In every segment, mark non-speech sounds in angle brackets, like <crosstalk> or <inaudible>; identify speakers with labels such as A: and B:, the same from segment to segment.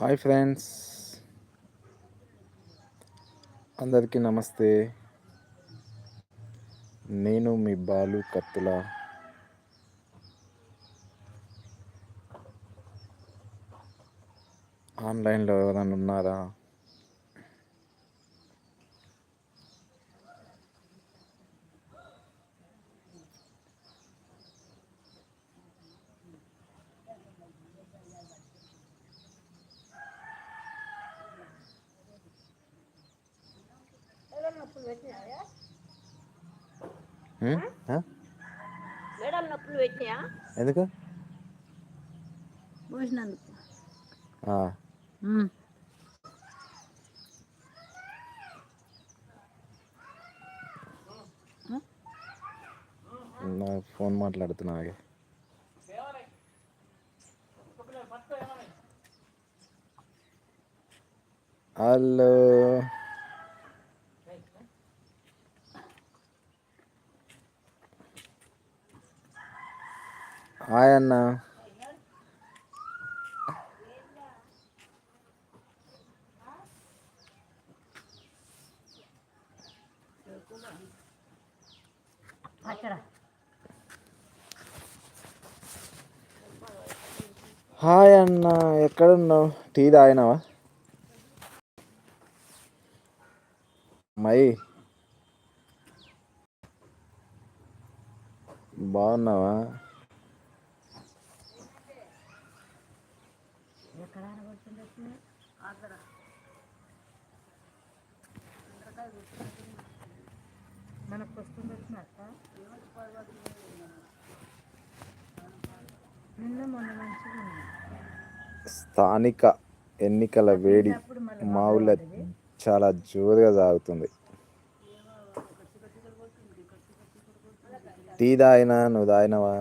A: Hi friends. అందరికీ నమస్తే. నేను మీ బాలు కత్తుల. ఆన్లైన్లో ఎవరైనా ఉన్నారా?
B: మేడం నొప్పులు పెట్టినా
A: ఎందుకు?
B: పోసినందుకు.
A: నా ఫోన్ మాట్లాడుతున్నా హలో. హాయ్ అన్న. హాయ్ అన్న ఎక్కడున్నావు? టీ తాగినావా? మై. బాగున్నావా?
B: మనకు వస్తుంది వచ్చినట్ట నిన్న మొన్న మంచిగా ఉంది.
A: స్థానిక ఎన్నికల వేడి మా ఊళ్ళో చాలా జోరుగా సాగుతుంది. టీ తాగినా నువ్వు తాగినావా?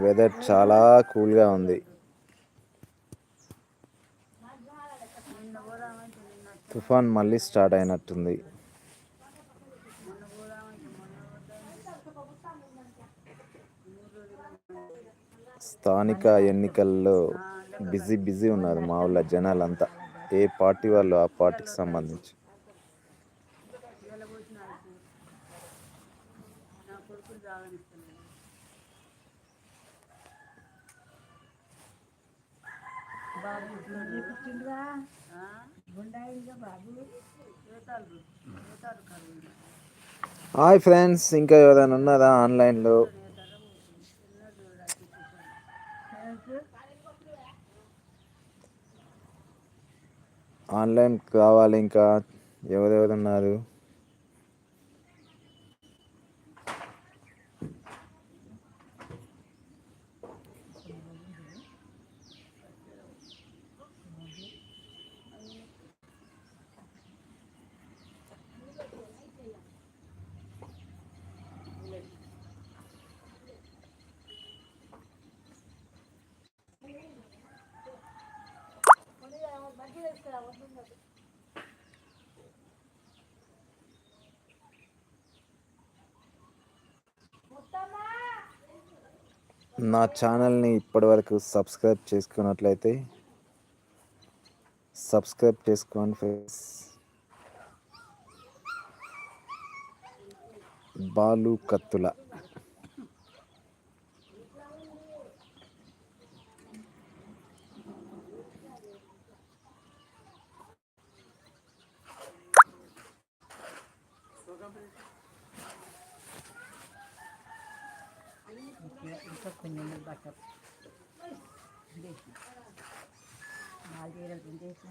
A: వెదర్ చాలా కూల్గా ఉంది. తుఫాన్ మళ్ళీ స్టార్ట్ అయినట్టుంది. స్థానిక ఎన్నికల్లో బిజీ బిజీ ఉన్నారు మా ఊళ్ళో జనాలంతా. ఏ పార్టీ వాళ్ళు ఆ పార్టీకి సంబంధించి?
B: బాబు పుట్టిందిగా బాబు
A: హాయ్ ఫ్రెండ్స్ ఇంకా ఎవరైనా ఉన్నారా ఆన్లైన్లో? ఆన్లైన్ కావాలి ఇంకా ఎవరెవరు ఉన్నారు? నా ఛానల్ని ఇప్పటివరకు సబ్స్క్రైబ్ చేసుకున్నట్లయితే సబ్స్క్రైబ్ చేసుకోండి ఫ్రెండ్స్. బాలు కత్తుల
B: ఇంకా కొంచెం బట్ట. నాలుగు పిండేసిన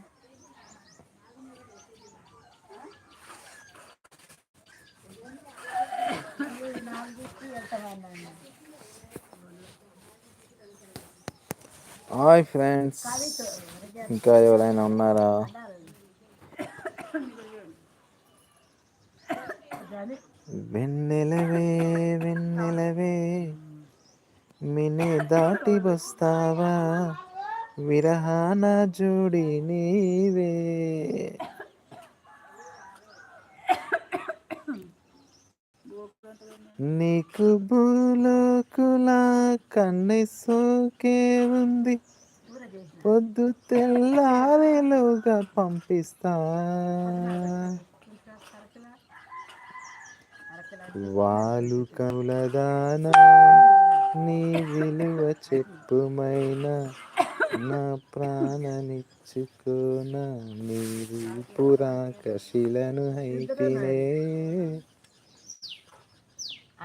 A: హాయ్ ఫ్రెండ్స్. ఇంకా ఎవరైనా ఉన్నారా? <coughs> వెన్నెలవే దాటి వస్తావా? విరహాన జోడి నీవే. నీకు భూలోకుల కన్నె సోకే ఉంది. పొద్దు తెల్లారేలోగా పంపిస్తా. వాలు కనులదాన నీ విలువ చెప్పుమైనా నా ప్రాణనిచ్చుకోన నీరు పురాకశిలను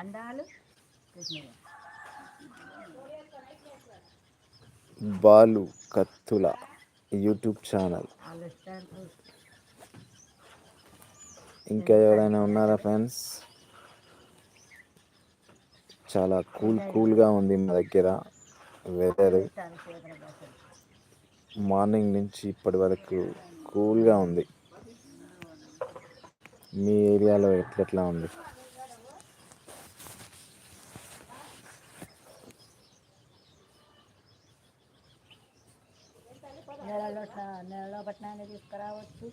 B: అండాలు చేసినవి
A: బాలు కత్తుల యూట్యూబ్ ఛానల్. ఇంకా ఎవరైనా ఉన్నారా ఫ్రెండ్స్? చాలా కూల్ కూల్గా ఉంది మా దగ్గర. వెదర్ మార్నింగ్ నుంచి ఇప్పటి వరకు కూల్గా ఉంది. మీ ఏరియాలో ఎట్లెట్లా ఉంది?
B: నెలలో నెలలో పట్టణాన్ని తీసుకురావచ్చు.